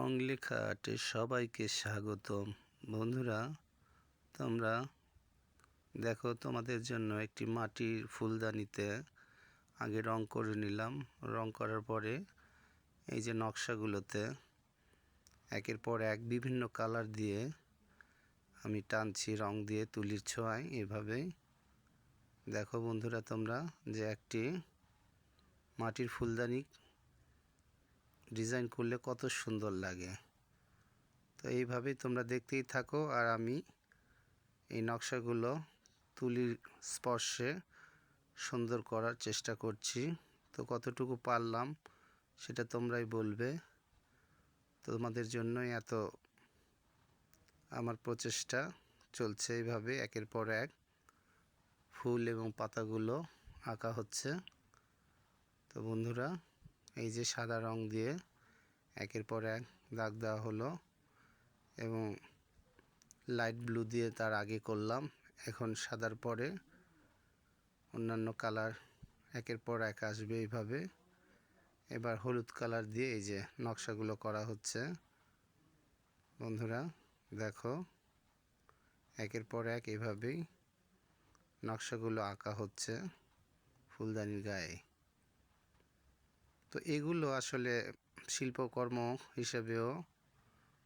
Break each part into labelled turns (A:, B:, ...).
A: রং লেখা আর্টে সবাইকে স্বাগতম। বন্ধুরা, তোমরা দেখো তোমাদের জন্য একটি মাটির ফুলদানিতে আগে রং করে নিলাম। রং করার পরে এই যে নকশাগুলোতে একের পর এক বিভিন্ন কালার দিয়ে আমি টানছি, রং দিয়ে তুলির ছোঁয়ায়। এভাবেই দেখো বন্ধুরা তোমরা যে একটি মাটির ফুলদানি ডিজাইন করলে কত সুন্দর লাগে। তো এইভাবেই তোমরা দেখতেই থাকো আর আমি এই নকশাগুলো তুলির স্পর্শে সুন্দর করার চেষ্টা করছি। তো কতটুকু পারলাম সেটা তোমরাই বলবে। তোমাদের জন্যই এত আমার প্রচেষ্টা চলছে এইভাবে একের পর এক ফুল এবং পাতাগুলো আঁকা হচ্ছে। তো বন্ধুরা এই যে সাদা রং দিয়ে একের পর এক দাগ দেওয়া হলো এবং লাইট ব্লু দিয়ে তার আগে করলাম। এখন সাদার পরে অন্যান্য কালার একের পর এক আসবে এইভাবে। এবার হলুদ কালার দিয়ে এই যে নকশাগুলো করা হচ্ছে। বন্ধুরা, দেখো, একের পর এক এভাবেই নকশাগুলো আঁকা হচ্ছে ফুলদানির গায়ে। তো এগুলো আসলে শিল্পকর্ম হিসেবেও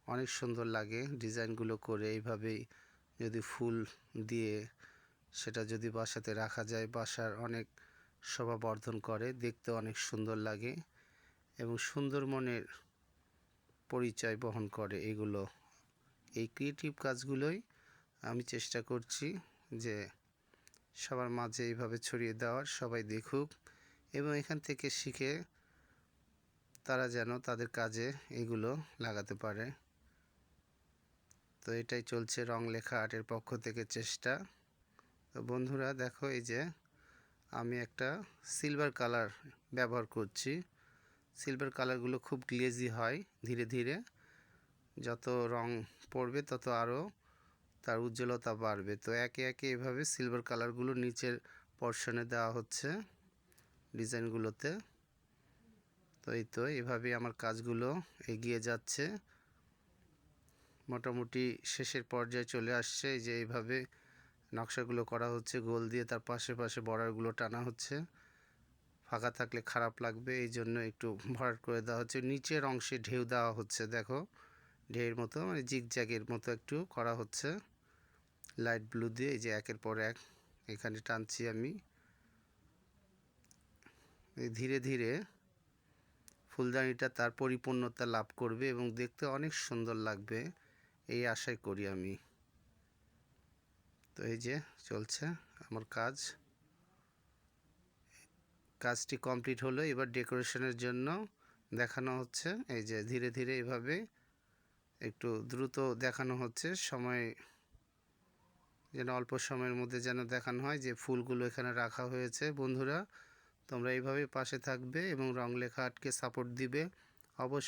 A: অনেক সুন্দর লাগে। ডিজাইনগুলো করে এইভাবেই যদি ফুল দিয়ে সেটা যদি বাসাতে রাখা যায়, বাসার অনেক শোভা বর্ধন করে দেখতে অনেক সুন্দর লাগে এবং সুন্দর মনের পরিচয় বহন করে এগুলো। এই ক্রিয়েটিভ কাজগুলোই আমি চেষ্টা করছি যে সবার মাঝে এইভাবে ছড়িয়ে দেওয়ার, সবাই দেখুক এবং এখান থেকে শিখে তারা যেন তাদের কাজে এগুলো লাগাতে পারে। তো এটাই চলছে রং লেখা আর্টের পক্ষ থেকে চেষ্টা। তো বন্ধুরা, দেখো এই যে আমি একটা সিলভার কালার ব্যবহার করছি। সিলভার কালারগুলো খুব গ্লেজি হয় ধীরে ধীরে। যত রং পড়বে তত আরও তার উজ্জ্বলতা বাড়বে। তো একে একে এভাবে সিলভার কালারগুলো নিচের পর্শনে দেওয়া হচ্ছে ডিজাইনগুলোতে তো এই তো এভাবেই আমার কাজগুলো এগিয়ে যাচ্ছে। মোটামুটি শেষের পর্যায়ে চলে আসছে যে এইভাবে নকশাগুলো করা হচ্ছে, গোল দিয়ে তার পাশে পাশে বর্ডারগুলো টানা হচ্ছে। ফাঁকা থাকলে খারাপ লাগবে, এই জন্য একটু ভরাট করে দেওয়া হচ্ছে। নিচের অংশে ঢেউ দেওয়া হচ্ছে, দেখো, ঢেউয়ের মতো মানে জিগজ্যাগের মতো একটু করা হচ্ছে। লাইট ব্লু দিয়ে, এই যে একের পর এক, এখানে টানছি আমি। ধীরে ধীরে ফুলদানিটা তার পরিপূর্ণতা লাভ করবে এবং দেখতে অনেক সুন্দর লাগবে। এই আশাই করি আমি। তো এই যে চলছে আমার কাজ। কাজটি কমপ্লিট হলো। এবার ডেকোরেশনের জন্য দেখানো হচ্ছে। এই যে ধীরে ধীরে এভাবে একটু দ্রুত দেখানো হচ্ছে। সময় যেন অল্প সময়ের মধ্যে যেন দেখানো হয় যে ফুলগুলো এখানে রাখা হয়েছে। বন্ধুরা তোমরা এইভাবে পাশে থাকবে এবং রং লেখা আটকে সাপোর্ট দিবে। অবশ্যই